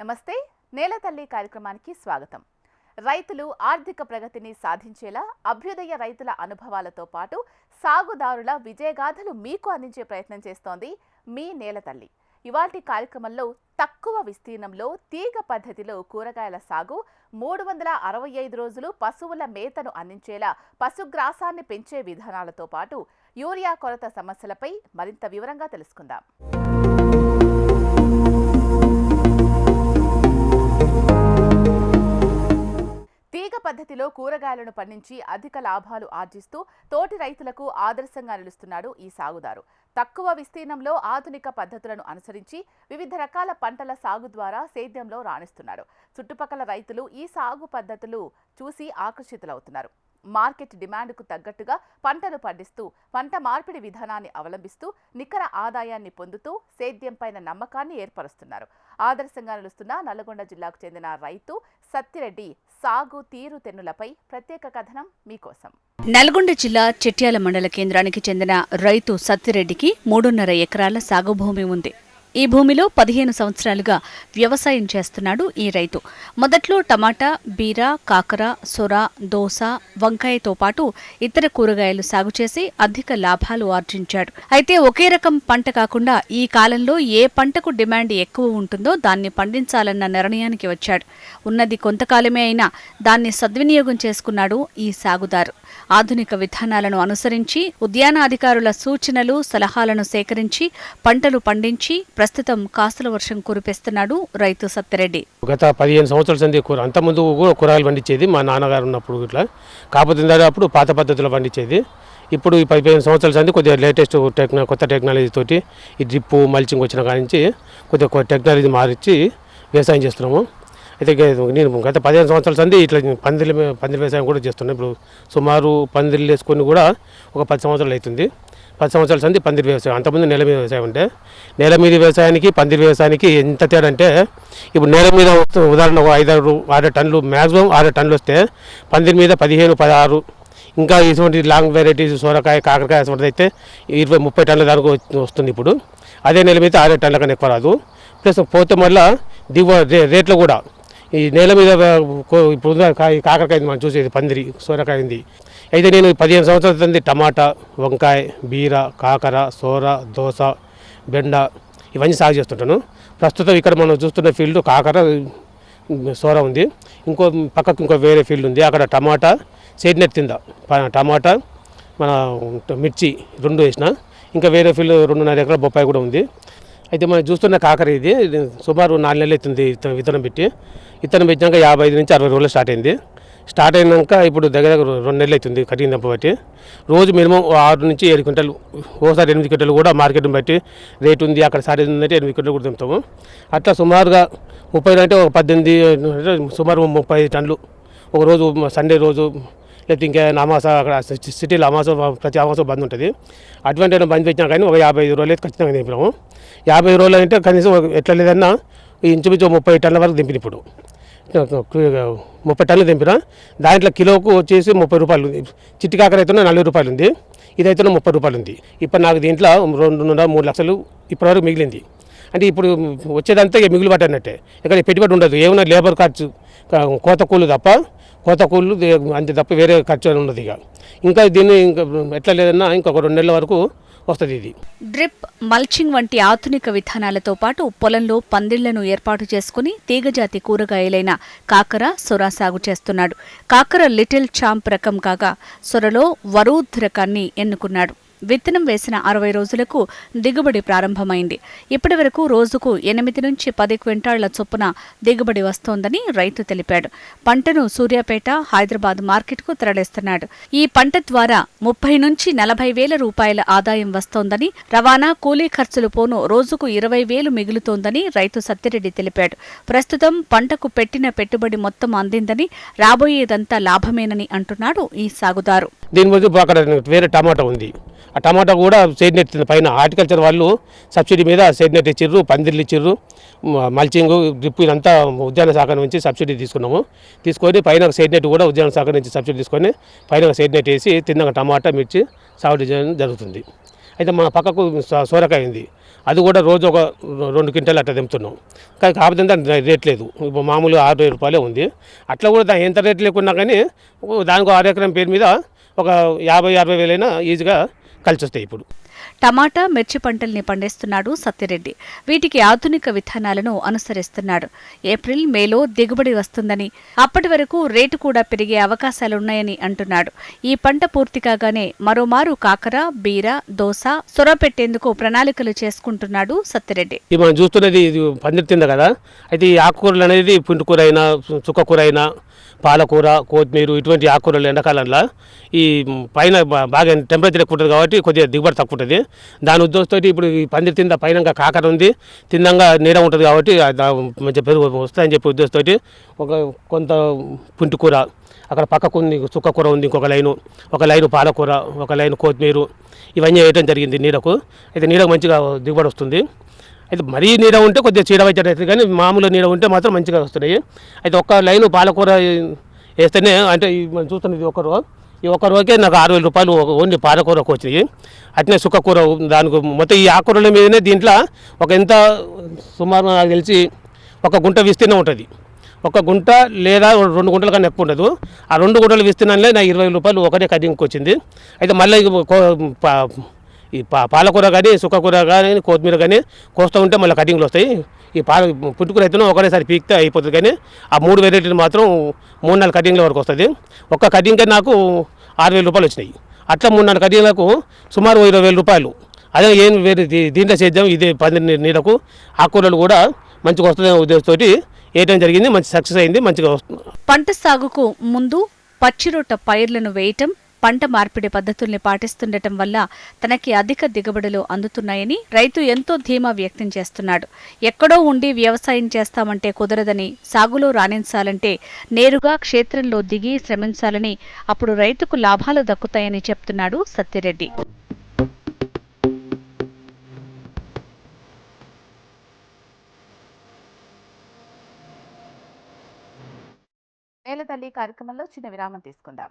నమస్తే నేల తల్లి కార్యక్రమానికి స్వాగతం. రైతులు ఆర్థిక ప్రగతిని సాధించేలా అభ్యుదయ రైతుల అనుభవాలతో పాటు సాగుదారుల విజయగాథలు మీకు అందించే ప్రయత్నం చేస్తోంది మీ నేల తల్లి. ఇవాటి కార్యక్రమంలో తక్కువ విస్తీర్ణంలో తీగ పద్ధతిలో కూరగాయల సాగు మూడు వందల అరవై ఐదు రోజులు పశువుల మేతను అందించేలా పశుగ్రాసాన్ని పెంచే విధానాలతో పాటు యూరియా కొరత సమస్యలపై మరింత వివరంగా తెలుసుకుందాం. కూరగాయలను పండించి అధిక లాభాలు ఆర్జిస్తూ తోటి రైతులకు ఆదర్శంగా నిలుస్తున్నాడు ఈ సాగుదారు. తక్కువ విస్తీర్ణంలో ఆధునిక పద్ధతులను అనుసరించి వివిధ రకాల పంటల సాగు ద్వారా సేద్యంలో రాణిస్తున్నాడు. చుట్టుపక్కల రైతులు ఈ సాగు పద్ధతులు చూసి ఆకర్షితులవుతున్నారు. మార్కెట్ డిమాండ్కు తగ్గట్టుగా పంటను పండిస్తూ పంట మార్పిడి విధానాన్ని అవలంబిస్తూ నికర ఆదాయాన్ని పొందుతూ సేద్యంపైన నమ్మకాన్ని ఏర్పరుస్తున్నారు. ఆదర్శంగా నిలుస్తున్న నల్గొండ జిల్లాకు చెందిన రైతు సత్తిరెడ్డి సాగు తీరు తెన్నులపై ప్రత్యేక కథనం మీకోసం. నల్గొండ జిల్లా చెట్యాల మండల కేంద్రానికి చెందిన రైతు సత్తిరెడ్డికి మూడున్నర ఎకరాల సాగు భూమి ఉంది. ఈ భూమిలో పదిహేను సంవత్సరాలుగా వ్యవసాయం చేస్తున్నాడు ఈ రైతు. మొదట్లో టమాటా బీర కాకర సొర దోస వంకాయతో పాటు ఇతర కూరగాయలు సాగు చేసి అధిక లాభాలు ఆర్జించాడు. అయితే ఒకే రకం పంట కాకుండా ఈ కాలంలో ఏ పంటకు డిమాండ్ ఎక్కువ ఉంటుందో దాన్ని పండించాలన్న నిర్ణయానికి వచ్చాడు. ఉన్నది కొంతకాలమే అయినా దాన్ని సద్వినియోగం చేసుకున్నాడు ఈ సాగుదారు. ఆధునిక విధానాలను అనుసరించి ఉద్యాన అధికారుల సూచనలు సలహాలను సేకరించి పంటలు పండించి ప్రస్తుతం కాసుల వర్షం కురిపిస్తున్నాడు రైతు సత్యరెడ్డి గత పదిహేను సంవత్సరాల సంది కూర అంతకుముందు కూడా కూరగాయలు పండించేది మా నాన్నగారు ఉన్నప్పుడు ఇట్లా. కాకపోతే అప్పుడు పాత పద్ధతిలో పండించేది. ఇప్పుడు ఈ పదిహేను సంవత్సరాల సంది కొద్దిగా లేటెస్ట్ టెక్నా కొత్త టెక్నాలజీ తోటి ఈ డ్రిప్పు మల్చింగ్ వచ్చిన కాడి నుంచి కొద్దిగా కొ- టెక్నాలజీ మారిచ్చి వ్యవసాయం చేస్తున్నాము. అయితే నేను గత పదిహేను సంవత్సరాల సంది ఇట్లా పందిరి పందిరి వ్యవసాయం కూడా చేస్తున్నాను. ఇప్పుడు సుమారు పందిర్లు వేసుకొని కూడా ఒక పది సంవత్సరాలు అవుతుంది. పది సంవత్సరాల సంది పందిరి వ్యవసాయం. అంతకుముందు నేల మీద వ్యవసాయం ఉంటే నేల మీద వ్యవసాయానికి పందిరి వ్యవసాయానికి ఎంత తేడా అంటే ఇప్పుడు నేల మీద ఉదాహరణ ఒక ఐదారు ఆరు టన్నులు మ్యాక్సిమం ఆరు టన్నులు వస్తే పందిరి మీద పదిహేను పదహారు ఇంకా ఇటువంటి లాంగ్ వెరైటీస్ సోరకాయ కాకరకాయ అటువంటిది అయితే ఇరవై ముప్పై టన్నుల దానికి వస్తుంది ఇప్పుడు. అదే నెల మీద ఆరు టన్నుల కన్నా ఎక్కువ రాదు. ప్లస్ పోతే మళ్ళీ దిగువ రే- రేట్లు కూడా. ఈ నేల మీద ఇప్పుడు కాకరకాయ మనం చూసేది పందిరి సోరకాయ ఉంది. అయితే నేను పదిహేను సంవత్సరాల క్రితం టమాటా వంకాయ బీర కాకర సోర దోస బెండ ఇవన్నీ సాగు చేస్తుంటాను. ప్రస్తుతం ఇక్కడ మనం చూస్తున్న ఫీల్డ్ కాకర సోర ఉంది. ఇంకో పక్కకు ఇంకో వేరే ఫీల్డ్ ఉంది. అక్కడ టమాటా సేడినెట్ టమాటా మన మిర్చి రెండు వేసిన. ఇంకా వేరే ఫీల్డ్ రెండున్నర ఎకరాల బొప్పాయి కూడా ఉంది. అయితే మనం చూస్తున్న కాకర ఇది సుమారు నాలుగు నెలలు అవుతుంది విత్తనం విత్తనం పెట్టి. విత్తనం పెట్టినాక యాభై ఐదు నుంచి అరవై రోజులు స్టార్ట్ అయింది. స్టార్ట్ అయినాక ఇప్పుడు దగ్గర దగ్గర రెండు నెలలు అవుతుంది కటింగ్ దంప బట్టి. రోజు మినిమం ఆరు నుంచి ఏడు క్వింటలు ఓసారి ఎనిమిది క్వింటలు కూడా మార్కెట్ని బట్టి రేట్ ఉంది. అక్కడ సారీ ఉందంటే ఎనిమిది క్వింటలు కూడా తింటాము అట్లా సుమారుగా ముప్పై అంటే ఒక పద్దెనిమిది సుమారు ముప్పై టన్నులు ఒక రోజు సండే రోజు లేకపోతే ఇంకా అమాస అక్కడ సిటీలో అమాస ప్రతి అమాసం బంద్ ఉంటుంది. అటువంటి బంద్ పెట్టినా కానీ ఒక యాభై ఐదు రోజులు అయితే ఖచ్చితంగా దింపినాము యాభై రోజులు అంటే కనీసం ఎట్లా లేదన్నా ఇంచుమించు ముప్పై టన్నుల వరకు దింపిన ఇప్పుడు ముప్పై టన్నులు దింపిన దాంట్లో కిలోకు వచ్చేసి ముప్పై రూపాయలు ఉంది. చిట్టి కాకర అయితే నలభై రూపాయలు ఉంది. ఇదైతేనే ముప్పై రూపాయలు ఉంది. ఇప్పుడు నాకు దీంట్లో రెండున్నర మూడు లక్షలు ఇప్పటివరకు మిగిలింది. అంటే ఇప్పుడు వచ్చేదంతా ఇక మిగులు పట్టనట్టే ఇక్కడ పెట్టుబడి ఉండదు. ఏమన్నా లేబర్ ఖర్చు కోత కూలు తప్ప కోత కూలు అంతే తప్ప వేరే ఖర్చు అని ఉండదు ఇక. ఇంకా దీన్ని ఇంకా ఎట్లా లేదన్నా ఇంకొక రెండు నెలల వరకు వస్తుంది ఇది. డ్రిప్ మల్చింగ్ వంటి ఆధునిక విధానాలతో పాటు పొలంలో పందిళ్ళను ఏర్పాటు చేసుకుని తీగజాతి కూరగాయలైన కాకర సొర సాగు చేస్తున్నాడు. కాకర లిటిల్ చాంప్ రకం కాగా సొరలో వరూద్ రకాన్ని ఎన్నుకున్నాడు. విత్తనం వేసిన అరవై రోజులకు దిగుబడి ప్రారంభమైంది. ఇప్పటి వరకు రోజుకు ఎనిమిది నుంచి పది క్వింటాళ్ళ చొప్పున దిగుబడి వస్తోందని రైతు తెలిపాడు. పంటను సూర్యాపేట హైదరాబాద్ మార్కెట్కు తరలిస్తున్నాడు. ఈ పంట ద్వారా ముప్పై నుంచి నలభై వేల రూపాయల ఆదాయం వస్తోందని రవాణా కూలీ ఖర్చులు పోను రోజుకు ఇరవై వేలు మిగులుతోందని రైతు సత్తిరెడ్డి తెలిపాడు. ప్రస్తుతం పంటకు పెట్టిన పెట్టుబడి మొత్తం అందిందని రాబోయేదంతా లాభమేనని అంటున్నాడు ఈ సాగుదారు. దీని వేరే టమాటా ఉంది. ఆ టమాటా కూడా సేడ్ నెట్ పైన హార్టికల్చర్ వాళ్ళు సబ్సిడీ మీద సేడ్ నెట్ ఇచ్చిర్రు పందిర్లు ఇచ్చిర్రు. మల్చింగ్ డ్రిప్ ఇదంతా ఉద్యాన శాఖ నుంచి సబ్సిడీ తీసుకున్నాము. తీసుకొని పైన సేడ్ నెట్ కూడా ఉద్యాన శాఖ నుంచి సబ్సిడీ తీసుకొని పైన సేడ్ నెట్ వేసి తిన్నాక టమాటా మిర్చి సాగు చేయడం జరుగుతుంది. అయితే మా పక్కకు సోరకాయ సొరకాయ ఉంది. అది కూడా రోజు ఒక రెండు క్వింటాలు అట్లా దింపుతున్నాం కానీ కాకపోతే రేట్ లేదు. ఇప్పుడు మామూలుగా ఆరు వేల రూపాయలే ఉంది. అట్లా కూడా దాని ఎంత రేట్ లేకున్నా కానీ దానికి ఆరు ఎకరం పేరు మీద ఒక యాభై అరవై వేలైనా ఈజీగా కలిసి వస్తాయి ఇప్పుడు. టమాటా మిర్చి పంటల్ని పండిస్తున్నాడు సత్యరెడ్డి వీటికి ఆధునిక విధానాలను అనుసరిస్తున్నాడు. ఏప్రిల్ మేలో దిగుబడి వస్తుందని అప్పటి వరకు రేటు కూడా పెరిగే అవకాశాలున్నాయని అంటున్నాడు. ఈ పంట పూర్తి కాగానే మరోమారు కాకర బీర దోస సొర పెట్టేందుకు ప్రణాళికలు చేసుకుంటున్నాడు సత్యరెడ్డి మనం చూస్తున్నది ఇది కదా? అయితే ఈ ఆకుకూరలు అనేది పుంటుకూర అయినా చుక్కకూర అయినా పాలకూర కొత్తిమీర ఇటువంటి ఆకుకూరలు ఎండాకాలంలో ఈ పైన బాగా టెంపరేచర్ ఎక్కువ ఉంటుంది కాబట్టి కొద్దిగా దిగుబడి తక్కువ ఉంటుంది. దాని ఉద్దేశంతో ఇప్పుడు ఈ పందిరి తింద పైన కాకర ఉంది. తిందంగా నీడ ఉంటుంది కాబట్టి మంచి పెరుగు వస్తాయని చెప్పి ఉద్దేశంతో ఒక కొంత పుంటికూర అక్కడ పక్కకు ఉంది చుక్కకూర ఉంది ఇంకొక లైను ఒక లైను పాలకూర ఒక లైను కొత్తిమీర ఇవన్నీ వేయడం జరిగింది నీడకు. అయితే నీడకు మంచిగా దిగుబడి వస్తుంది. అయితే మరీ నీడ ఉంటే కొద్దిగా చీడ వచ్చేది కానీ మామూలు నీడ ఉంటే మాత్రం మంచిగా వస్తున్నాయి. అయితే ఒక్క లైను పాలకూర వేస్తేనే అంటే మనం చూస్తున్నది ఒకరు ఈ ఒక్క రోజుకే నాకు ఆరు వేల రూపాయలు ఒక- ఓన్లీ పాలకూరకు వచ్చినాయి. అట్నే సుక్కకూర దానికి మొత్తం ఈ ఆకుకూరల మీదనే దీంట్లో ఒక ఎంత సుమారు నాకు తెలిసి ఒక గుంట విస్తీర్ణం ఉంటుంది. ఒక గుంట లేదా రెండు గుంటల కన్నా ఎక్కువ ఉండదు. ఆ రెండు గుంటలు విస్తీర్ణంలో నా ఇరవై రూపాయలు ఒకటే కటింగ్కి వచ్చింది. అయితే మళ్ళీ ఈ పా పాలకూర కానీ సుక్కకూర కానీ కొత్తిమీర కానీ కోస్తూ ఉంటే మళ్ళీ కటింగ్లు వస్తాయి. ఈ పాల పుట్టుకూర అయితే ఒకటేసారి పీక్తే అయిపోతుంది కానీ ఆ మూడు వెరైటీలు మాత్రం మూడు నాలుగు కటింగ్ల వరకు వస్తుంది. ఒక్క కటింగ్కే నాకు ఆరు వేల రూపాయలు వచ్చినాయి. అట్లా మూడు నాలుగు కటింగ్లకు సుమారు ఇరవై వేల రూపాయలు. అదే ఏం వేరే దీంట్లో చేద్దాం ఇదే పంది నీడకు. ఆకుకూరలు కూడా మంచిగా వస్తుందనే ఉద్దేశంతో వేయటం జరిగింది మంచి సక్సెస్ అయింది మంచిగా వస్తుంది పంట సాగుకు ముందు పచ్చిరొట్ట పైర్లను వేయటం పంట మార్పిడి పద్ధతుల్ని పాటిస్తుండటం వల్ల తనకి అధిక దిగుబడులు అందుతున్నాయని రైతు ఎంతో ధీమా వ్యక్తం చేస్తున్నాడు. ఎక్కడో ఉండి వ్యవసాయం చేస్తామంటే కుదరదని సాగులో రాణించాలంటే నేరుగా క్షేత్రంలో దిగి శ్రమించాలని అప్పుడు రైతుకు లాభాలు దక్కుతాయని చెప్తున్నాడు సత్యరెడ్డి నేల తల్లి కార్యక్రమంలో చిన్న విరామం తీసుకుందాం.